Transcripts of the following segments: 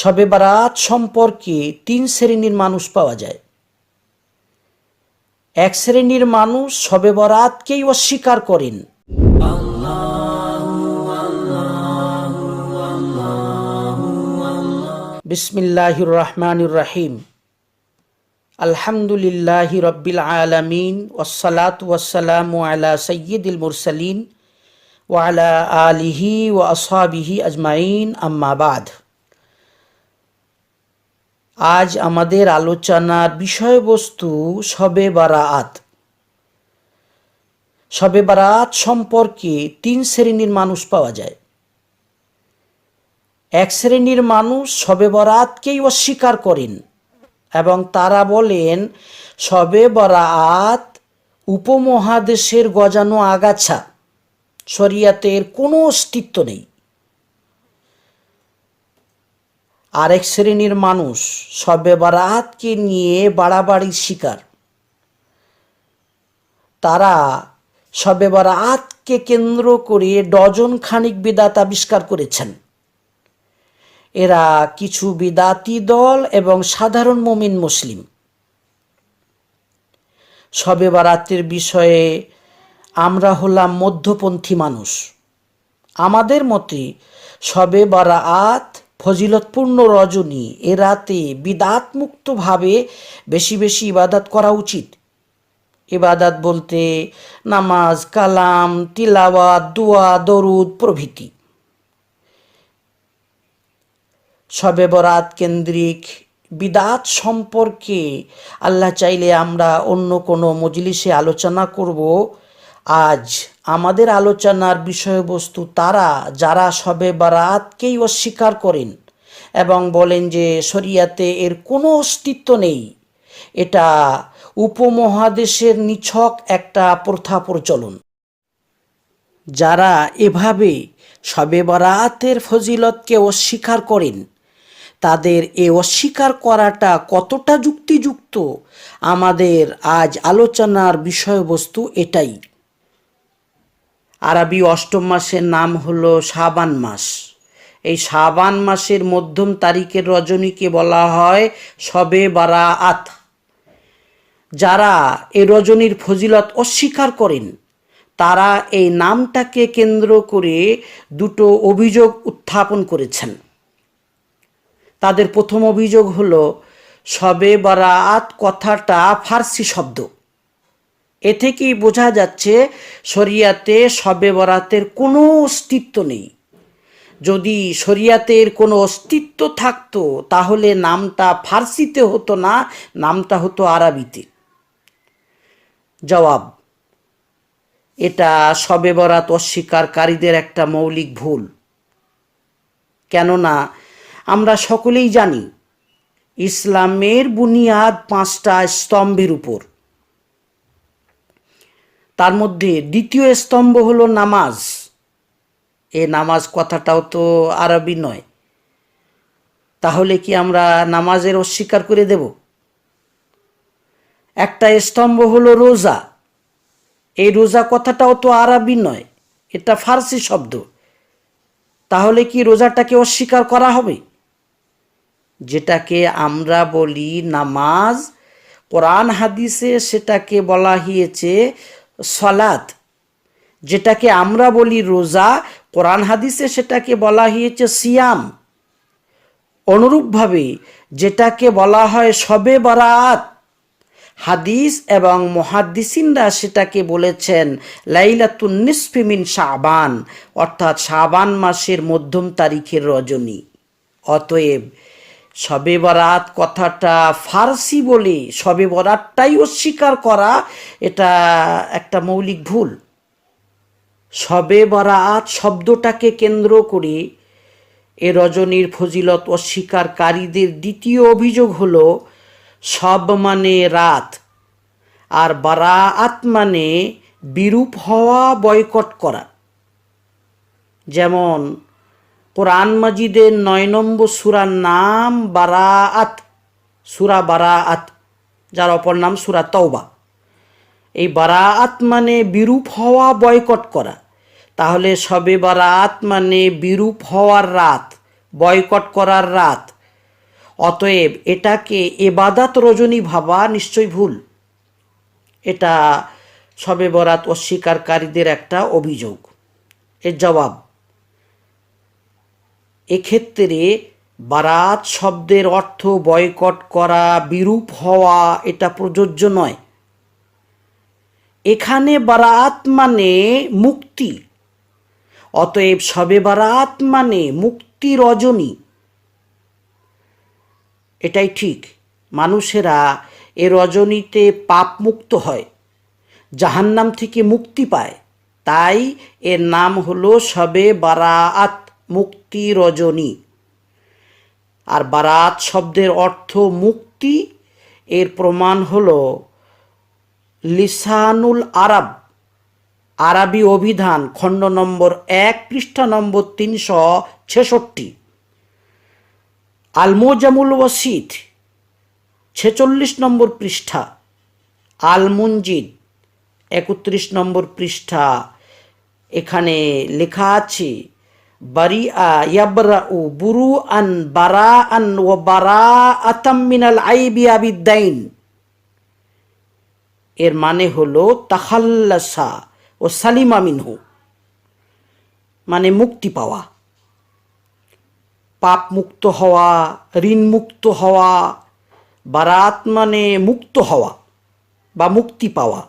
শবে বারাত সম্পর্কে তিন শ্রেণির মানুষ পাওয়া যায়। এক শ্রেণির মানুষ শবে বরাতকেই অস্বীকার করেন। বিসমিল্লাহির রহমানির রাহিম আলহামদুলিল্লাহি রব্বিল আলামিন, ওয়াসসালাত ওয়াসসালামু আলা সাইয়্যিদিল মুরসালিন, ওয়া আলা আলিহি ওয়া আসহাবিহি আজমাইন, আম্মা বাদ। আজ আমাদের আলোচনার বিষয়বস্তু শবে বারাত শবে বারাত সম্পর্কে তিন শ্রেণির মানুষ পাওয়া যায়। এক শ্রেণির মানুষ শবে বরাতকেই অস্বীকার করেন এবং তারা বলেন, শবে বরাত উপমহাদেশের গজানো আগাছা, শরিয়াতের কোনো অস্তিত্ব নেই। আরেক শ্রেণির মানুষ শবে বারাতকে নিয়ে বাড়াবাড়ির শিকার। তারা শবে বরাতকে কেন্দ্র করে ডজন খানিক বিদাত আবিষ্কার করেছেন। এরা কিছু বিদাতি দল এবং সাধারণ মমিন মুসলিম। সবে বারাতের বিষয়ে আমরা হলাম মধ্যপন্থী মানুষ। আমাদের মতে শবে বারাত ফজিলতপূর্ণ রজনী এ রাতে বিদাত মুক্তভাবে বেশি বেশি ইবাদত করা উচিত। ইবাদত বলতে নামাজ, কালাম, তিলাওয়াত, দুয়া, দরুদ প্রভৃতি। শবে বরাত কেন্দ্রিক বিদাত সম্পর্কে আল্লাহ চাইলে আমরা অন্য কোনো মজলিসে আলোচনা করব। আজ আমাদের আলোচনার বিষয়বস্তু তারা, যারা সবে বারাতকেই অস্বীকার করেন এবং বলেন যে শরিয়াতে এর কোনো অস্তিত্ব নেই। এটা উপমহাদেশের নিছক একটা প্রথা প্রচলন। যারা এভাবে শবে বরাতের ফজিলতকে অস্বীকার করেন, তাদের এ অস্বীকার করাটা কতটা যুক্তিযুক্ত, আমাদের আজ আলোচনার বিষয়বস্তু এটাই। আরবি অষ্টম মাসের নাম হলো শাবান মাস। এই শাবান মাসের মধ্যম তারিখের রজনীকে বলা হয় শবে বারাআত। যারা এই রজনীর ফজিলত অস্বীকার করেন, তারা এই নামটাকে কেন্দ্র করে দুটো অভিযোগ উত্থাপন করেছেন। তাদের প্রথম অভিযোগ হলো, শবে বারাত কথাটা ফার্সি শব্দ। এ থেকেই বোঝা যাচ্ছে শরিয়াতে শবে বরাতের কোনো অস্তিত্ব নেই। যদি শরিয়াতের কোনো অস্তিত্ব থাকতো, তাহলে নামটা ফার্সিতে হতো না, নামটা হতো আরবিতে। জবাব, এটা শবে বরাত অস্বীকারীদের একটা মৌলিক ভুল। কেননা, আমরা সকলেই জানি, ইসলামের বুনিয়াদ পাঁচটা স্তম্ভের উপর। তার মধ্যে দ্বিতীয় স্তম্ভ হলো নামাজ। এ নামাজ কথাটাও তো আরবি নয়। তাহলে কি আমরা নামাজের অস্বীকার করে দেব? একটা স্তম্ভ হলো রোজা। এই রোজা কথাটাও তো আরবি নয়, এটা ফার্সি শব্দ। তাহলে কি রোজাটাকে অস্বীকার করা হবে? যেটাকে আমরা বলি নামাজ। কোরআন হাদিসে সেটাকে বলা হয়েছে সলাত যেটাকে আমরা বলি রোজা, কোরআন হাদিসে সেটাকে বলা হয়েছে সিয়াম। অনুরূপভাবে যেটাকে বলা হয় শবে বারাত। হাদিস এবং মহাদিসিনরা সেটাকে বলেছেন লাইলাতুন নিসফিমিন শাবান, অর্থাৎ শাবান মাসের মধ্যম তারিখের রজনী। অতএব শবে বরাত কথাটা ফার্সি বলে শবে বরাতটাই অস্বীকার করা, এটা একটা মৌলিক ভুল। শবে বরাত শব্দটাকে কেন্দ্র করে এ রজনীর ফজিলত অস্বীকারীদের দ্বিতীয় অভিযোগ হলো, সব মানে রাত, আর বারাত মানে বিরূপ হওয়া বয়কট করা। যেমন কোরআন মাজিদের নয় নম্বর সুরার নাম বারাআত, সুরা বারাআত, যার অপর নাম সুরা তওবা। এই বারাআত মানে বিরূপ হওয়া, বয়কট করা। তাহলে সবে বারাআত মানে বিরূপ হওয়ার রাত, বয়কট করার রাত। অতএব এটাকে এবাদাত রজনী ভাবা নিশ্চয়ই ভুল। এটা সবে বরাত অস্বীকারীদের একটা অভিযোগ। এর জবাব এক্ষেত্রে বারাত শব্দের অর্থ বয়কট করা, বিরূপ হওয়া, এটা প্রযোজ্য নয়। এখানে বারাত মানে মুক্তি। অতএব সবে বারাত মানে মুক্তি রজনী। এটাই ঠিক। মানুষেরা এ রজনীতে পাপ মুক্ত হয়, জাহান্নাম থেকে মুক্তি পায়। তাই এর নাম হলো সবে বারাত। মুক্তি রজনী। আর বারাত শব্দের অর্থ মুক্তি, এর প্রমাণ হল লিসানুল আরব, আরবি অভিধান, খণ্ড নম্বর এক, পৃষ্ঠা নম্বর তিনশো ছেষট্টি। আলমোজামুল ওয়াসিদ ছেচল্লিশ নম্বর পৃষ্ঠা। আল মুঞ্জিদ একত্রিশ নম্বর পৃষ্ঠা। এখানে লেখা আছে বারি ইয়াবরা উ বুরু আন বারা আন ও বারা আতাম মিনাল আইবি আবিদ্দাইন এর মানে হলো তাখাল্লাসা ও সালিমা মিনহু মানে মুক্তি পাওয়া। পাপ মুক্ত হওয়া, ঋণ মুক্ত হওয়া, বারাত মানে মুক্ত হওয়া বা মুক্তি পাওয়া।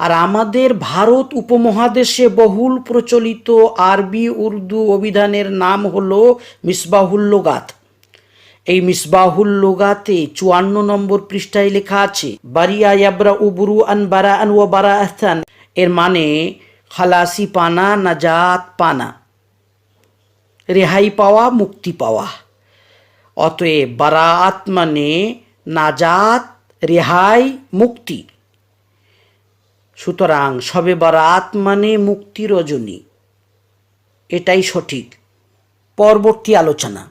আর আমাদের ভারত উপমহাদেশে বহুল প্রচলিত আরবি, উর্দু অভিধানের নাম হলো মিসবাহুল্লোগাত এই মিসবাহুল লোগাতে চুয়ান্ন নম্বর পৃষ্ঠায় লেখা আছে, বারিয়া ইয়াবরা উবরু আন বারা আন ও বারা আহসান এর মানে খালাসি পানা, নাজাত পানা। রেহাই পাওয়া, মুক্তি পাওয়া। অতএব বারাত মানে নাজাত, রেহাই, মুক্তি। সুতরাং সবে বারাত মানে মুক্তি রজনী। এটাই সঠিক। পরবর্তী আলোচনা।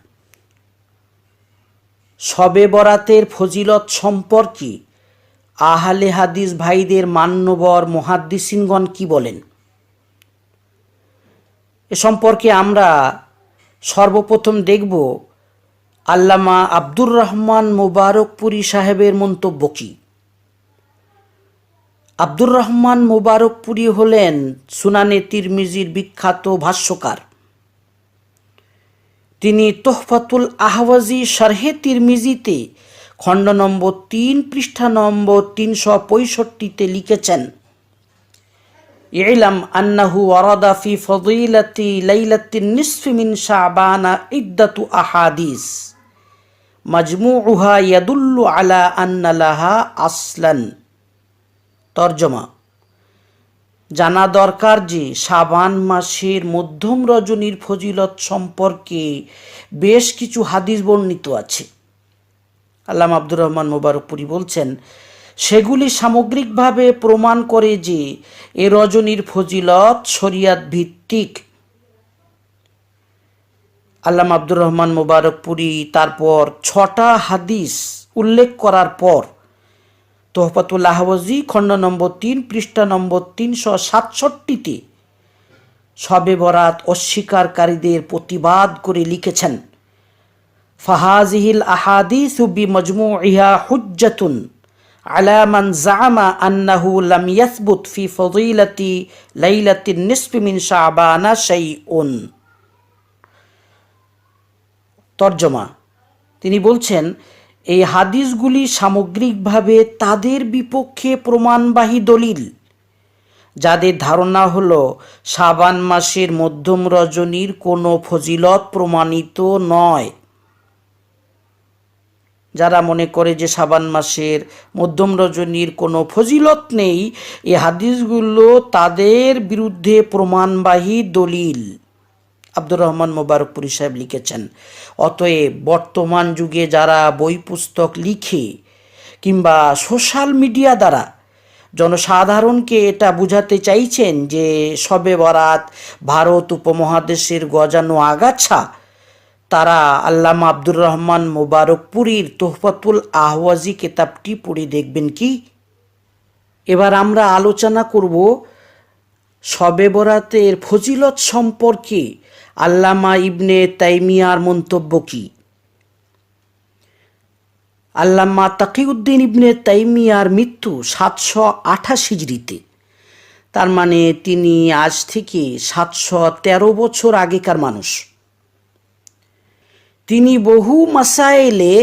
শবে বরাতের ফজিলত সম্পর্কে আহলে হাদিস ভাইদের মান্যবর মহাদ্দিসিনগণ কি বলেন? এ সম্পর্কে আমরা সর্বপ্রথম দেখব আল্লামা আব্দুর রহমান মোবারকপুরী সাহেবের মন্তব্য কী? আব্দুর রহমান মোবারকপুরী হলেন সুনানে তিরমিজির বিখ্যাত ভাষ্যকার। তিনি তোহফাতুল আহওয়াজি শারহে তিরমিজিতে খণ্ড নম্বর তিন, পৃষ্ঠা নম্বর তিনশো পঁয়ষট্টিতে লিখেছেন, ইলাম আন্নাহু ওয়ারাদা ফি ফদিলাতি লাইলাতিন নিসফি মিন শাবানা ইদ্দাতু আহাদিস। মাজমুউহা ইয়াদুল্লু আলা আন্না লাহা আসলান। তর্জমা। জানা দরকার যে সাবান মাসের মধ্যম রজনীর ফজিলত সম্পর্কে বেশ কিছু হাদিস বর্ণিত আছে। আল্লাহ আব্দুর রহমান মোবারকপুরি বলছেন, সেগুলি সামগ্রিকভাবে প্রমাণ করে যে, এ রজনীর ফজিলত শরিয়াত ভিত্তিক। আল্লাহ আব্দুর রহমান মোবারকপুরি তারপর ছটা হাদিস উল্লেখ করার পর তোহফাতুল আহওয়াজি খণ্ড নম্বর তিন পৃষ্ঠা নম্বর তিনশো সাতষট্টিতে সবে বরাত অস্বীকারীদের প্রতিবাদ করে লিখেছেন ফাহাজিহিল আহাদিস বি মজমু ইহা হুজ্জাতুন على من زعم أنه لم يثبت في فضيلة ليلة النصف من شعبان شيء তর্জমা তিনি বলছেন এই হাদিসগুলি সামগ্রিকভাবে তাদের বিপক্ষে প্রমাণবাহী দলিল। যাদের ধারণা হল সাবান মাসের মধ্যম রজনীর কোনো ফজিলত প্রমাণিত নয়। যারা মনে করে যে সাবান মাসের মধ্যম রজনীর কোনো ফজিলত নেই এই হাদিসগুলো তাদের বিরুদ্ধে প্রমাণবাহী দলিল। আব্দুর রহমান মোবারকপুরি সাহেব লিখেছেন, অতএব বর্তমান যুগে যারা বই পুস্তক লিখে কিংবা সোশ্যাল মিডিয়া দ্বারা জনসাধারণকে এটা বুঝাতে চাইছেন যে সবে বরাত ভারত উপমহাদেশের গজানো আগাছা, তারা আল্লামা আব্দুর রহমান মোবারকপুরীর তোহফাতুল আহওয়াজি কেতাবটি পড়ে দেখবেন কি? এবার আমরা আলোচনা করব শবে বরাতের ফজিলত সম্পর্কে আল্লামা ইবনে তাইমিয়ার মন্তব্য কি? আল্লামা তাকিউদ্দিন ইবনে তাইমিয়ার মৃত্যু সাতশো আঠাশ হিজড়িতে। তার মানে তিনি আজ থেকে সাতশো তেরো বছর আগেকার মানুষ। তিনি বহু মাসাইলে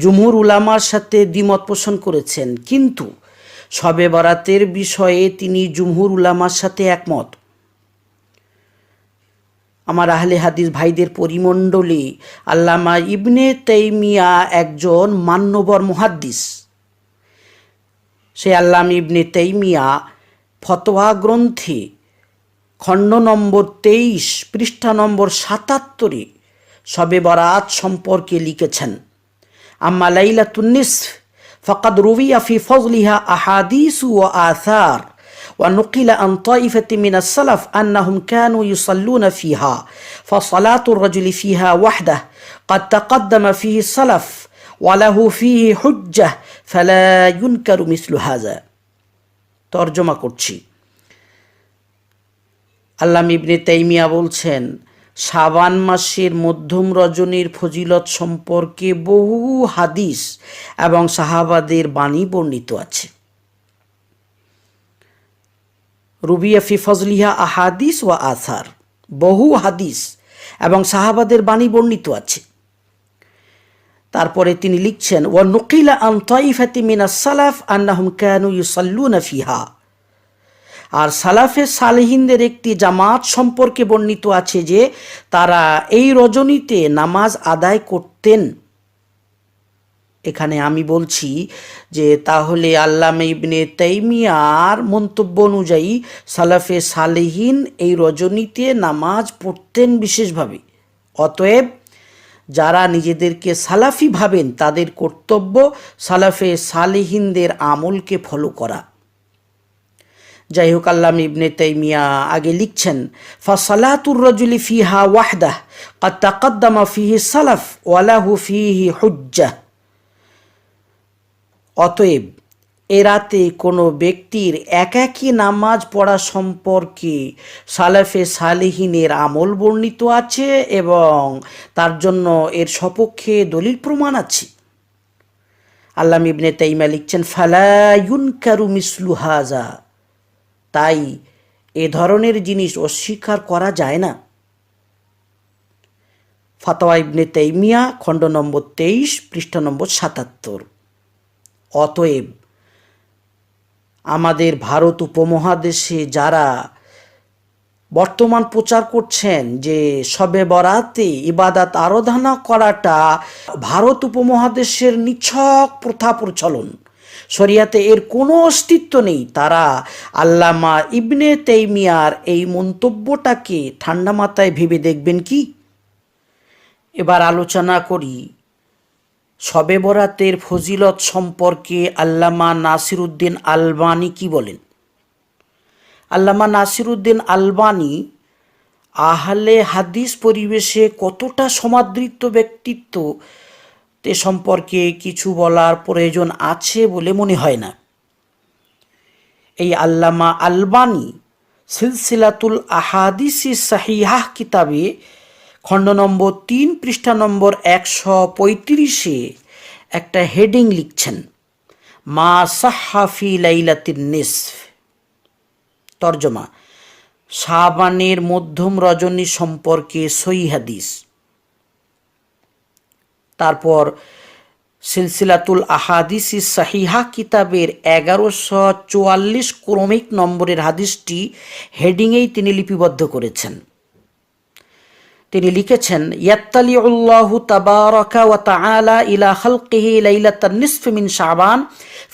জুমহুর উলামার সাথে দ্বিমত পোষণ করেছেন, কিন্তু শবে বরাতের বিষয়ে তিনি জুমহুর উলামার সাথে একমত। আমার আহলে হাদিস ভাইদের পরিমণ্ডলে আল্লামা ইবনে তেইমিয়া একজন মান্যবর মহাদ্দিস। সে আল্লাম ইবনে তেইমিয়া ফতোয়া গ্রন্থে খণ্ড নম্বর তেইশ, পৃষ্ঠা নম্বর সাতাত্তরে সবে বরাত সম্পর্কে লিখেছেন, আম্মা লাইলা তুন্নিস ফকাদ রবি আফি ফজলিহা আহাদিস ও আসার। ونقل عن طائفة من السلف أنهم كانوا يصلون فيها فصلاة الرجل فيها وحده قد تقدم فيه السلف وله فيه حجة فلا ينكر مثل هذا তর্জমা করছি আল্লাহ ইবনে তাইমিয়া বলছেন শাবান মাসের মধ্যম রজনীর ফজিলত সম্পর্কে বহু হাদিস এবং সাহাবাদের বাণী বর্ণিত আছে রুবিয়া ফি ফজলিহা আহাদিস ও আসার। বহু হাদিস এবং সাহাবাদের বাণী বর্ণিত আছে। তারপরে তিনি লিখছেন ও নকিলা আন তাইফাতি মিনা সালাফ আন্নাহুম কানু ইউসাল্লুনা ফিহা। আর সালাফে সালেহিনদের একটি জামাত সম্পর্কে বর্ণিত আছে যে, তারা এই রজনীতে নামাজ আদায় করতেন। এখানে আমি বলছি যে তাহলে আল্লামা ইবনে তাইমিয়ার মন্তব্য অনুযায়ী সালাফে সালেহীন এই রজনীতে নামাজ পড়তেন বিশেষভাবে। অতএব যারা নিজেদেরকে সালাফি ভাবেন, তাদের কর্তব্য সালাফে সালেহীনদের আমলকে ফলো করা। যাই হোক, আল্লাম ইবনে তাইমিয়া আগে লিখছেন, ফাসালাতুর রজুলি ফিহা ওয়াহদাহ কাদ্দামা ফিহি সালাফ, ওয়ালাহু ফিহি হুজ্জাহ। অতএব এ রাতে কোনো ব্যক্তির এক একাকী নামাজ পড়া সম্পর্কে সালাফে সালেহিনের আমল বর্ণিত আছে এবং তার জন্য এর সপক্ষে দলিল প্রমাণ আছে। আল্লাহ ইবনে তাইমা লিখছেন ফালায়ুন কারু মিসলু হাজা তাই এ ধরনের জিনিস অস্বীকার করা যায় না। ফাতোয়া ইবনে তাইমিয়া, খণ্ড নম্বর তেইশ, পৃষ্ঠা নম্বর সাতাত্তর। অতএব আমাদের ভারত উপমহাদেশে যারা বর্তমান প্রচার করছেন যে সবে বরাতে ইবাদাত আরাধনা করাটা ভারত উপমহাদেশের নিছক প্রথা প্রচলন। শরিয়াতে এর কোনো অস্তিত্ব নেই। তারা আল্লামা ইবনে তেইমিয়ার এই মন্তব্যটাকে ঠান্ডা মাথায় ভেবে দেখবেন কি? এবার আলোচনা করি শবে বরাতের ফজিলত সম্পর্কে আল্লামা নাসিরুদ্দিন আলবানি কি বলেন? আল্লামা নাসিরুদ্দিন আলবানি আহলে হাদিস পরিবেশে কতটা সমাদৃত ব্যক্তিত্ব তে সম্পর্কে কিছু বলার প্রয়োজন আছে বলে মনে হয় না। এই আল্লামা আলবানি সিলসিলাতুল আহাদিসি সাহিহাহ কিতাবে খণ্ড নম্বর তিন, পৃষ্ঠা নম্বর একশো পঁয়ত্রিশে একটা হেডিং লিখছেন, মা সাহাফি লাইলাতিন নিসফ। তর্জমা, শাবানের মধ্যম রজনী সম্পর্কে সই হাদিস। তারপর, সিলসিলাতুল আহাদিসি সাহিহা কিতাবের এগারোশো চুয়াল্লিশ ক্রমিক নম্বরের হাদিসটি হেডিংয়েই তিনি লিপিবদ্ধ করেছেন। তিনি লিখেছেন ইয়াত্তালি উল্লাহু তাবারাকা ওয়া তাআলা ইলা খালকিহি লাইলাতান নিসফ মিন শাবান,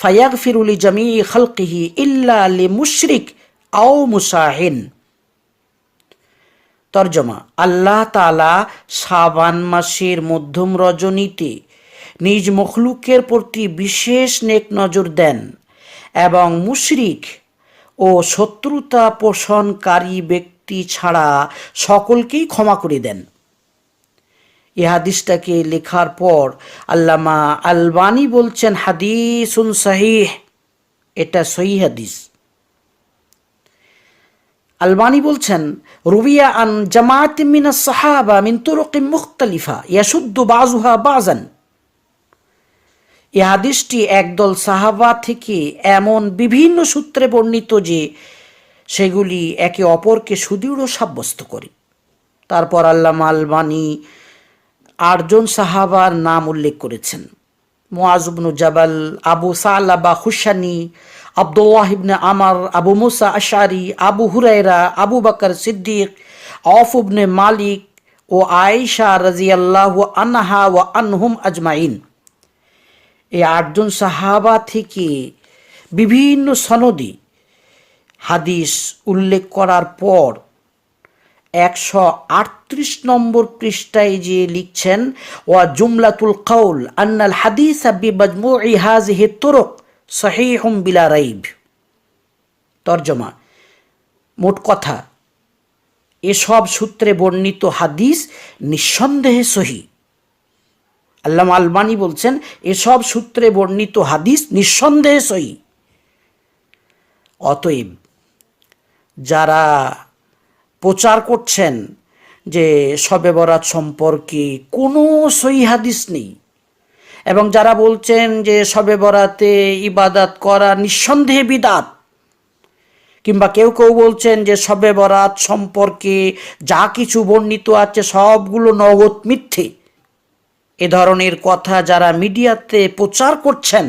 ফায়াগফিরু লি জামিই খালকিহি ইল্লা লি মুশরিক আও মুসাহিন। তর্জমা, আল্লাহ তালা শাবান মাসের মধ্যম রজনীতে নিজ মখলুকের প্রতি বিশেষ নেক নজর দেন এবং মুশরিক ও শত্রুতা পোষণকারী ব্যক্তি ছাড়া সকলকেই ক্ষমা করে দেন। এ হাদিসটাকে লেখার পর আল্লামা আলবানি বলছেন, হাদিসুন সাহিহ। এটা সহি হাদিস। আলবানি বলছেন, রুবিয়া আন জামাত মিনা সাহাবা মিন তুরুক মুখতালিফা ইয়াসুদ্দু বাজুহা বাজান এই হাদিসটি একদল সাহাবা থেকে এমন বিভিন্ন সূত্রে বর্ণিত যে সেগুলি একে অপরকে সুদৃঢ় সাব্যস্ত করে। তারপর আল্লাহ আলবানী আটজন সাহাবার নাম উল্লেখ করেছেন। মোয়াজুবনু জাবাল, আবু সালাবা হুসানি আবদুল্লাহ ইবনে আমার, Abu Musa Ashari Abu Hurairah Abu Bakr Siddiq of Ibn Malik ও আয়েশা রাজিয়াল্লাহ আনহা ও আনহুম আজমাইন। এই আটজন সাহাবা থেকে বিভিন্ন সনদি হাদিস উল্লেখ করার পর একশো আটত্রিশ নম্বর পৃষ্ঠায় যে লিখছেন, ওয়া জুমলাতুল কাউল আন্নাল হাদিস আবি মজমুই হাজিহি তুরক সহিহুম বিলা রাইব। তর্জমা, মোট কথা, এসব সূত্রে বর্ণিত হাদিস নিঃসন্দেহে সহি। আল্লামা আলবানি বলছেন, এসব সূত্রে বর্ণিত হাদিস নিঃসন্দেহে সহি। অতএব যারা প্রচার করছেন যে শবে বরাত সম্পর্কে কোনো সহি হাদিস নেই এবং যারা বলছেন যে শবে বরাতে ইবাদাত করা নিঃসন্দেহে বিদাত, কিংবা কেউ কেউ বলছেন যে শবে বরাত সম্পর্কে যা কিছু বর্ণিত আছে সবগুলো নগদ মিথ্যে। এ ধরনের কথা যারা মিডিয়াতে প্রচার করছেন,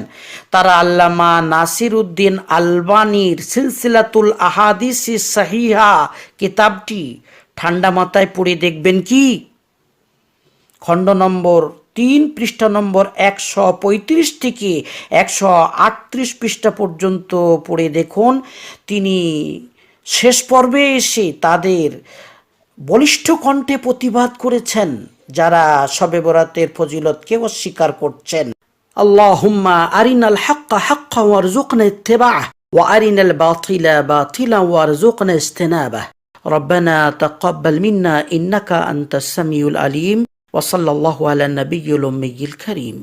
তারা আল্লামা নাসির উদ্দিন আলবানির সিলসিলাতুল আহাদিস সাহিহা কিতাবটি ঠান্ডা মাথায় পড়ে দেখবেন কি? খণ্ড নম্বর তিন, পৃষ্ঠা নম্বর একশো পঁয়ত্রিশ থেকে একশো আটত্রিশ পৃষ্ঠা পর্যন্ত পড়ে দেখুন। তিনি শেষ পর্বে এসে তাদের বলিষ্ঠ কণ্ঠে প্রতিবাদ করেছেন। যারা শবে বরাতের ফজিলতকে অস্বীকার করছেন আল্লাহুম্মা আরিনাল হাক্কা হাক্কা ওয়ারজুকনা ইত্তিবা'ah وأرنا الباطل باطلا وارزقنا اجتنابه ربنا تقبل منا إنك أنت السميع العليم وصلى الله على النبي الأمي الكريم